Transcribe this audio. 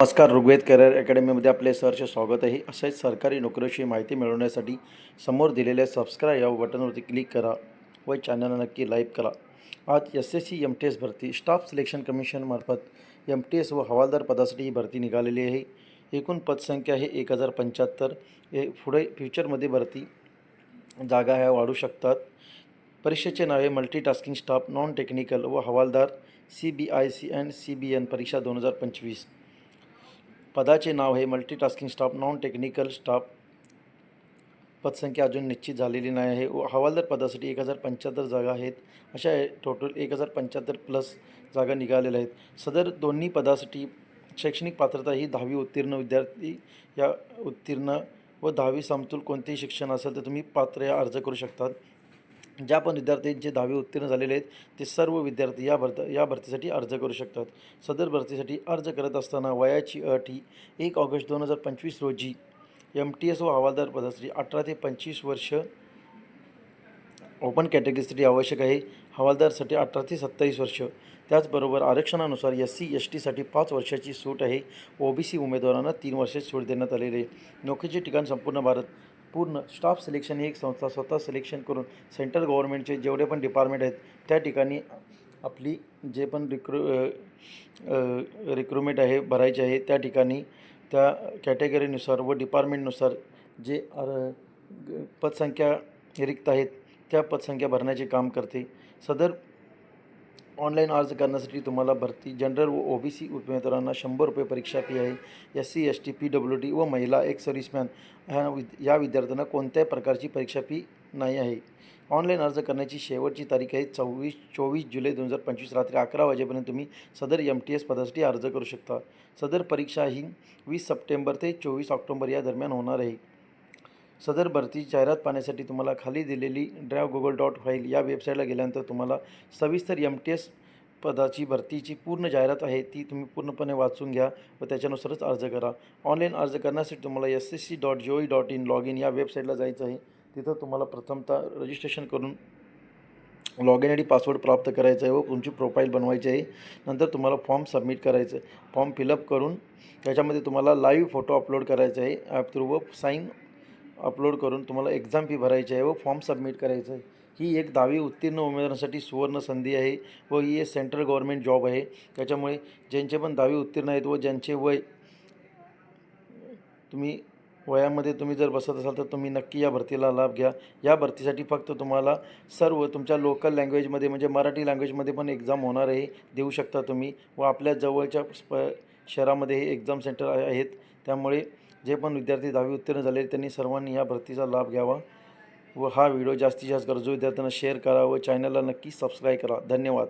नमस्कार ऋग्वेद करिअर अकॅडमीमध्ये आपले सहर्ष स्वागत आहे. असेच सरकारी नोकरीविषयी माहिती मिळवण्यासाठी समोर दिलेल्या सबस्क्राईब या बटनवरती क्लिक करा व चॅनलला नक्की लाईक करा. आज S S C M T S भरती स्टाफ सिलेक्शन कमिशनमार्फत एम टी एस व हवालदार पदासाठी ही भरती निघालेली आहे. एकूण पदसंख्या आहे एक हजार पंच्याहत्तर. हे पुढे फ्युचरमध्ये भरती जागा ह्या वाढू शकतात. परीक्षेचे नाव आहे मल्टीटास्किंग स्टाफ नॉन टेक्निकल व हवालदार C B I C and C B N परीक्षा दोन हजार पंचवीस. पदाचे नाव हे multitasking staff non technical staff पदसंख्या अजून निश्चित झालेली नाही आहे. व हवालदार पदासाठी एक हजार पंच्याहत्तर जागा आहेत. अशा टोटल एक हजार पंच्याहत्तर प्लस जागा निघालेल्या आहेत. सदर दोन्ही पदासाठी शैक्षणिक पात्रता ही दहावी उत्तीर्ण विद्यार्थी या उत्तीर्ण व दहावी समतोल कोणतेही शिक्षण असेल तर तुम्ही पात्र या अर्ज करू शकतात. ज्या पण विद्यार्थ्यांचे दहावी उत्तीर्ण झालेले आहेत ते सर्व विद्यार्थी या भरत या भरतीसाठी अर्ज करू शकतात. सदर भरतीसाठी अर्ज करत असताना वयाची अट ही एक ऑगस्ट दोन हजार पंचवीस रोजी एम टी एस व हवालदार पदासाठी अठरा ते पंचवीस वर्ष ओपन कॅटेगरीसाठी आवश्यक आहे. हवालदारसाठी अठरा ते सत्तावीस वर्ष. त्याचबरोबर आरक्षणानुसार एस सी एस टीसाठी पाच वर्षाची सूट आहे. ओ बी सी उमेदवारांना तीन वर्षाची सूट देण्यात आलेली आहे. नोकरीचे ठिकाण संपूर्ण भारत पूर्ण स्टाफ सिलेक्शन ही एक संस्था स्वतः सिलेक्शन करून सेंट्रल गव्हर्नमेंटचे जेवढे पण डिपार्टमेंट आहेत त्या ठिकाणी आपली जे पण रिक्रू रिक्रुटमेंट आहे भरायचे आहे त्या ठिकाणी त्या कॅटेगरीनुसार व डिपार्टमेंटनुसार जे पदसंख्या रिक्त आहेत त्या पदसंख्या भरण्याचे काम करते. सदर ऑनलाईन अर्ज करण्यासाठी तुम्हाला भरती. जनरल व ओ बी सी उमेदवारांना शंभर रुपये परीक्षा फी आहे. S C S T P W D व महिला एक सर्व्हिसमॅन. ह्या विद या विद्यार्थ्यांना कोणत्याही प्रकारची परीक्षा फी नाही आहे. ऑनलाईन अर्ज करण्याची शेवटची तारीख आहे चोवीस चोवीस जुलै दोन हजार पंचवीस रात्री अकरा वाजेपर्यंत तुम्ही सदर एम टी एस पदासाठी अर्ज करू शकता. सदर परीक्षा ही वीस सप्टेंबर ते चोवीस ऑक्टोबर या दरम्यान होणार आहे. सदर भरती जाहिरात पाहण्यासाठी तुम्हाला खाली दिलेली ड्रायव्ह गुगल डॉट फाईल या वेबसाईटला गेल्यानंतर तुम्हाला सविस्तर एम टी एस पदाची भरतीची पूर्ण जाहिरात आहे ती तुम्ही पूर्णपणे वाचून घ्या व त्याच्यानुसारच अर्ज करा. ऑनलाईन अर्ज करण्यासाठी तुम्हाला S S C dot G O E dot in log in या वेबसाईटला जायचं आहे. तिथं तुम्हाला प्रथमतः रजिस्ट्रेशन करून log in I D password प्राप्त करायचा आहे व तुमची प्रोफाईल बनवायची आहे. नंतर तुम्हाला फॉर्म सबमिट करायचं आहे. फॉर्म फिलअप करून त्याच्यामध्ये तुम्हाला लाईव्ह फोटो अपलोड करायचा आहे. ॲप थ्रू व साईन अपलोड करून तुम्हाला एक्झाम फी भरायची आहे व फॉर्म सबमिट करायचं आहे. ही एक दहावी उत्तीर्ण उमेदवारांसाठी सुवर्ण संधी आहे व ही एक सेंट्रल गव्हर्नमेंट जॉब आहे. त्याच्यामुळे ज्यांचे पण दहावी उत्तीर्ण आहेत व ज्यांचे वय तुम्ही वयामध्ये तुम्ही जर बसत असाल तर तुम्ही नक्की या भरतीला लाभ घ्या. या भरतीसाठी फक्त तुम्हाला सर्व तुमच्या लोकल लँग्वेजमध्ये म्हणजे मराठी लँग्वेजमध्ये पण एक्झाम होणार आहे देऊ शकता तुम्ही. व आपल्या जवळच्या शहरामध्ये हे एक्झाम सेंटर आहेत. त्यामुळे जे पण विद्यार्थी दहावी उत्तीर्ण झाले त्यांनी सर्वांनी या भरतीचा लाभ घ्यावा व हा व्हिडिओ जास्तीत जास्त गरजू विद्यार्थ्यांना शेअर करा व चॅनलला नक्की सबस्क्राईब करा. धन्यवाद.